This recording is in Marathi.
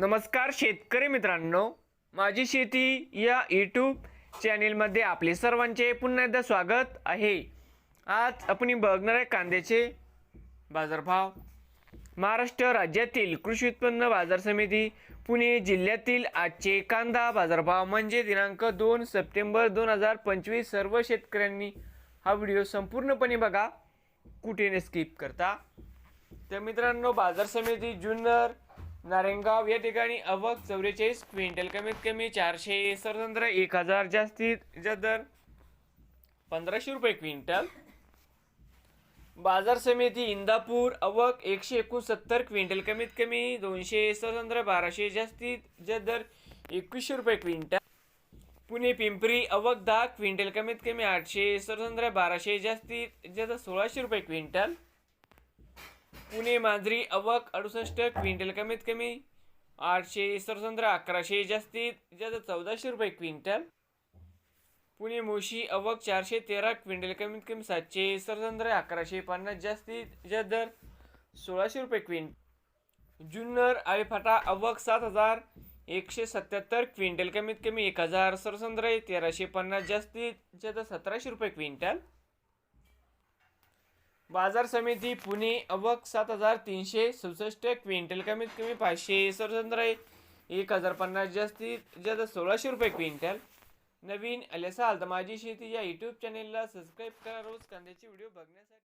नमस्कार शेतकरी मित्रांनो. माझी शेती या यूट्यूब चॅनेलमध्ये आपले सर्वांचे पुन्हा एकदा स्वागत आहे. आज आपण बघणार आहे कांद्याचे बाजारभाव. महाराष्ट्र राज्यातील कृषी उत्पन्न बाजार समिती पुणे जिल्ह्यातील आजचे कांदा बाजारभाव म्हणजे दिनांक दोन सप्टेंबर दोन हजार पंचवीस सर्व शेतकऱ्यांनी हा व्हिडिओ संपूर्णपणे बघा. कुठे न स्किप करता. तर मित्रांनो बाजार समिती जुन्नर नारायणगाव या ठिकाणी अवक चौवेचाळीस क्विंटल कमीत कमी चारशे सरतंत्र एक हजार जास्तीत जास्त दर पंधराशे रुपये क्विंटल. बाजार समिती इंदापूर अवक एकशे एकोणसत्तर क्विंटल कमीत कमी दोनशे सतंत्र बाराशे जास्तीत जास्त दर एकवीसशे रुपये क्विंटल. पुणे पिंपरी अवक दहा क्विंटल कमीत कमी आठशे सतंत्र बाराशे जास्तीत जास्त सोळाशे रुपये क्विंटल. पुणे मांजरी अवक अडुसष्ट क्विंटल कमीत कमी आठशे सरसंत्र अकराशे जास्तीत जास्त चौदाशे रुपये क्विंटल. पुणे मोशी अवक चारशे तेरा क्विंटल कमीत कमी सातशे सरसंत्र अकराशे पन्नास जास्तीत जास्त दर सोळाशे रुपये क्विंट जुन्नर आळेफाटा अवक सात हजार एकशे सत्याहत्तर क्विंटल कमीत कमी एक हजार सरसंत्र तेराशे पन्नास जास्तीत जास्त सतराशे रुपये क्विंटल. बाजार समिती पुणे अवक सात हजार तीनशे सदुसष्ट क्विंटल कमीत कमी पाचशे सरसंत्र एक हजार पन्नास जास्तीत जास्त सोळाशे रुपये क्विंटल. नवीन अलेसा तर माझी शेती या यूट्यूब चॅनेलला सबस्क्राईब करा. रोज कांद्याचे व्हिडिओ बघण्यासाठी